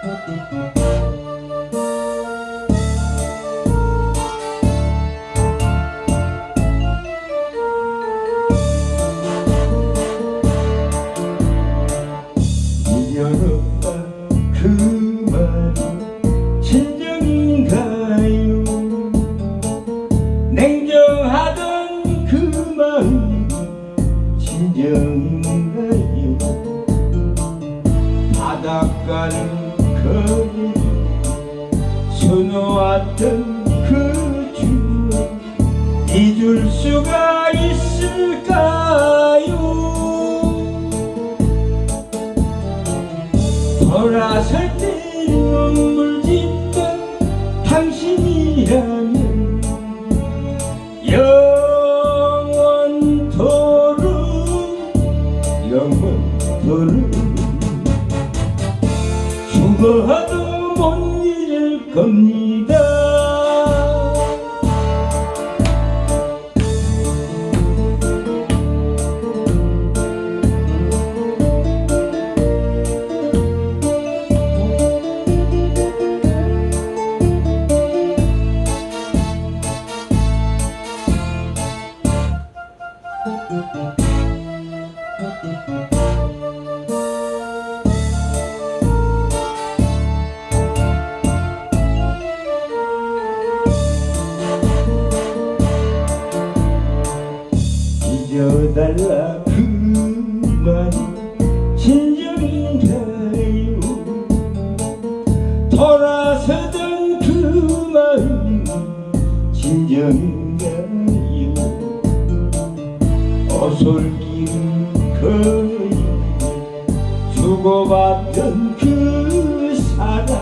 그그 진정인가요? 바닷가는 거리 수놓았던 그 추억 잊을 수가 있을까요? 돌아설 때 눈물 짓던 당신이라면 영원토록 영원토록 죽어도 못 잊을 겁니다 달라 그 말이 진정인가요 돌아서던 그 마음 진정인가요 어솔길 거리 주고받던 그 사랑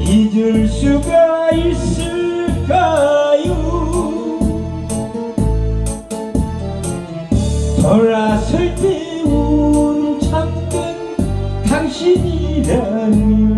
잊을 수가 있을 돌아설 때 우는 참던 당신이라면